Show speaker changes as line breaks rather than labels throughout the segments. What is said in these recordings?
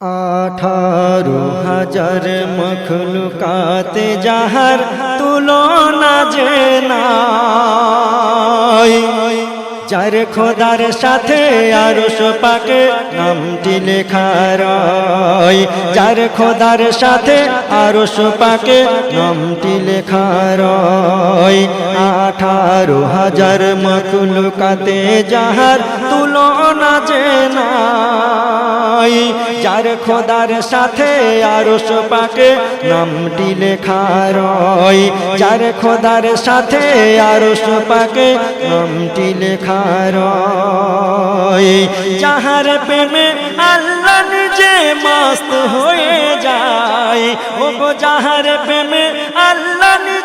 আঠারো হাজার মখলুকাতে যাহার তুলনা যে নাই। যার খোদার সাথে আরশ পাকে, নামটি লেখা রয়। যার খোদার সাথে আরশ পাকে, নামটি লেখা রয়। আঠারো হাজার মখলুকাতে যাহার তুলনা যে নাই, যার খোদার সাথে আরশ পাকে, নামটি লেখা রয়। যার খোদার সাথে আরশ পাকে, নামটি লেখা রয় যাহার প্রেমে আল্লাহ নিজে মস্ত হয়ে যায় ও গো যাহার প্রেমে আল্লাহ নিজে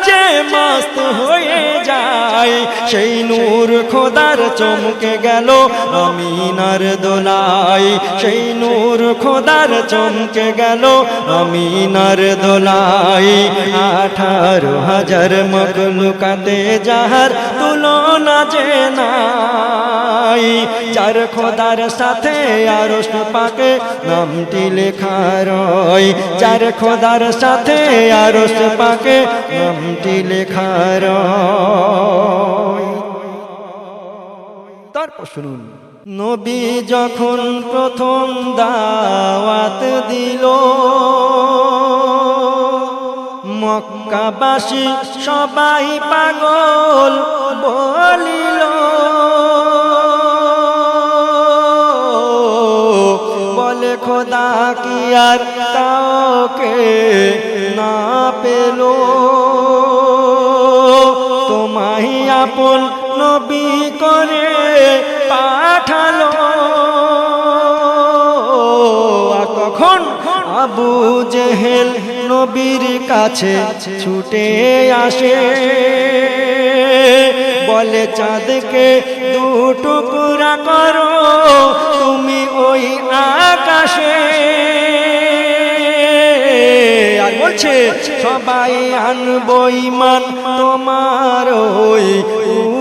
মস্ত হয়ে যায়। সেই নূর খোদার চমকে গেল রমিনার দোলাই সেই নূর খোদার চমকে গেল রমিনার দোলাই আঠারো হাজার মকলুকাতে যাহার তুলনা যে নাই যার খোদার সাথে আরশ পাকে, নামটি লেখা রয়। যার খোদার সাথে আরশ পাকে, নামটি লেখা রয়। তারপর শুনুন। নবী যখন প্রথম দাওয়াত দিল, মক্কাবাসী সবাই পাগল বলিল বলে খোদা কি আর কাউকে না পেল? তোমাই আপন নবী করে পাঠালো। তখন আবু জেহেল নবীর কাছে ছুটে আসে? বলে চাঁদকে দুটুকুরা করো, তুমি ওই আকাশে। বলছে, সবাই আনব ইমান তোমার ওই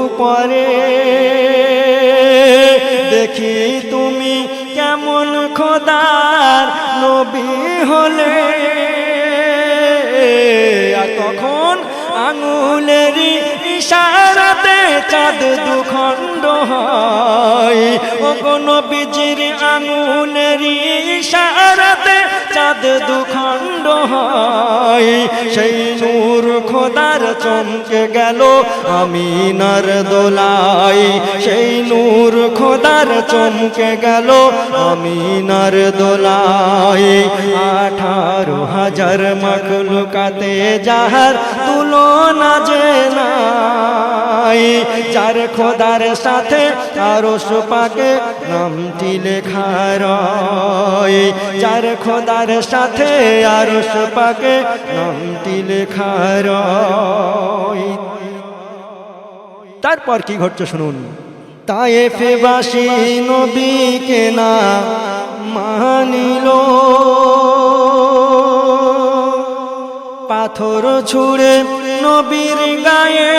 উপরে। দেখি তুমি কেমন খোদার নবী হলে। আর তখন আঙুলেরই ইশারাতে চাঁদ দুখণ্ড হয়। ও কোন বীজির আঙুলেরই ইশারাতে চাঁদ দুখণ্ড হয়। সেই নূর খোদার চমকে গেল আমিনার দোলাই সেই নূর খোদার চমকে গেল আমিনার দোলাই আঠারো হাজার মখলুকাতে যাহার তুলনা যে নাই, যার খোদার সাথে আরও পাকে নামটি লেখা রয়। যার খোদার সাথে আরও পাকে নামটি লেখা রয়। তারপর কি ঘটছে শুনুন। তায়েফে বাসী নবীকে না মানিল। পাথর ছুঁড়ে নবীর গায়ে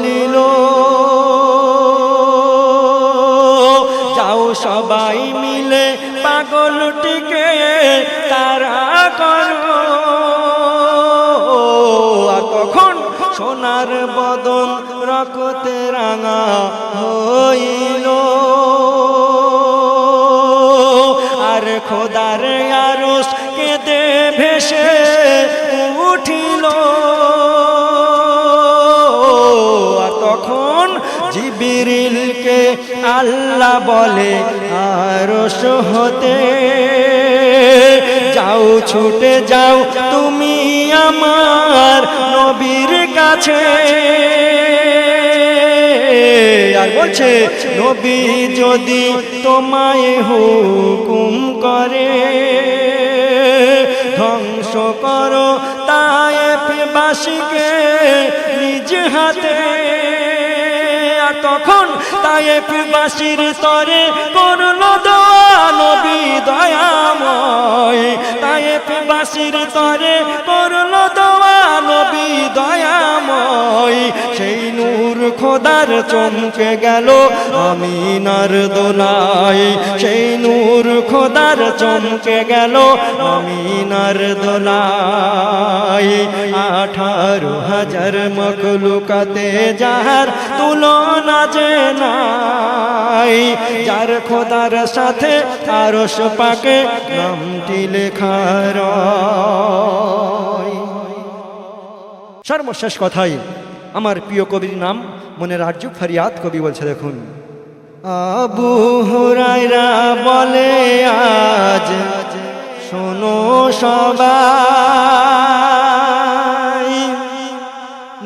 বলিল যাও সবাই মিলে পাগলটিকে তারা করো। তখন সোনার বদন রকতে রাঙা হইল। জিবিরিলকে আল্লাহ বলে আরস হতে। যাও, ছুটে যাও তুমি আমার নবীর কাছে। আর বলছে, নবী যদি তোমায় হুকুম করে, ধ্বংস করো তায়েফ বাসীকে নিজ হাতে। আর তখন তাই বাসীর তরে করল দোয়া নবী দয়াময়। তাই বাসীর তরে করল দোয়া নবী দয়াময়, সেই নূর খোদার চমকে গেল আমিনার দোলাই সেই নূর খোদার চমকে গেল আমিনার দোলাই আঠারো হাজার মকলুকাতে যাহার তুলনা যে নাই, যার খোদার সাথে আরশ পাকে নামটি লেখার সর্বশেষ কথাই। আমার প্রিয় কবির নাম মনে রাজ্য ফরিয়াদ কবি বলছে, দেখুন। আবু হুরাইরা বলে, আজ শোনো সবাই।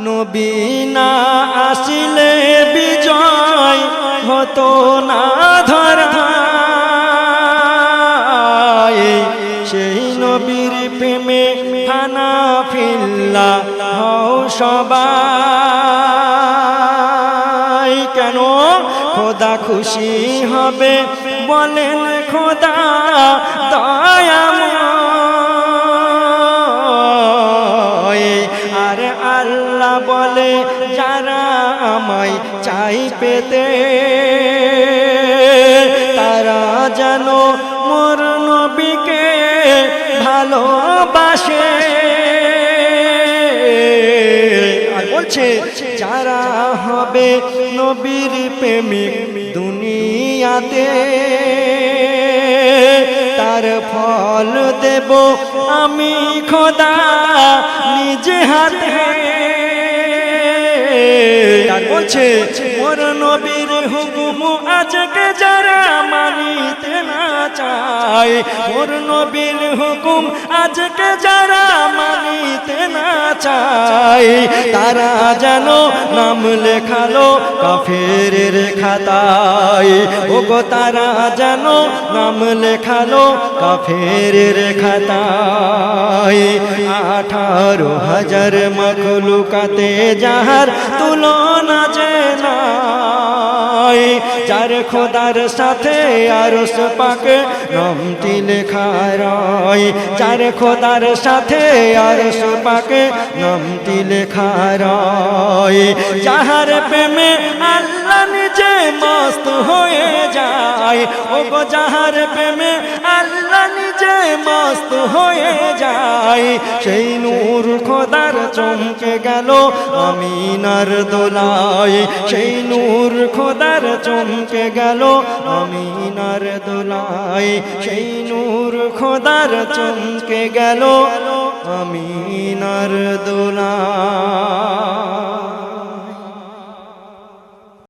নবীনা আসিলে বিজয় হতো না। সবাই কেন খোদা খুশি হবে? বলেন খোদা দয়াময়। আর আল্লাহ বলে, যারা আমায় চাই পেতে, তারা যেন মোর নবীকে ভালোবাসে। বলছে যারা হবে নবীর প্রেমিক দুনিয়াতে তার ফল দেব আমি খোদা নিজে হাতে। বলছে নবীর হুকুম আজকে যারা মানিতে না চায় মোর নবীর হুকুম আজকে যারা মানিতে না চায়, তারা যেন নাম লেখালো কাফের খাতায়। গো তারা যেন নাম লেখালো কাফের খাতায়। আঠারো হাজার মখলুকাতে যাহার তুলনা যে নাই যার খোদার সাথে আর পাকে, নামটি লেখা রয়। যার খোদার সাথে আর পাকে, নামটি লেখা রয়। যাহার প্রেমে আল্লাহ নিজে মস্ত হয়ে যায় ও যাহার প্রেমে আল্লাহ মস্ত হয়ে যায়। সেই নূর খোদার চমকে গেল আমিনার দোলায়। সেই নূর খোদার চমকে গেল আমিনার দোলায়। সেই নূর খোদার চমকে গেল আমিনার দোলায়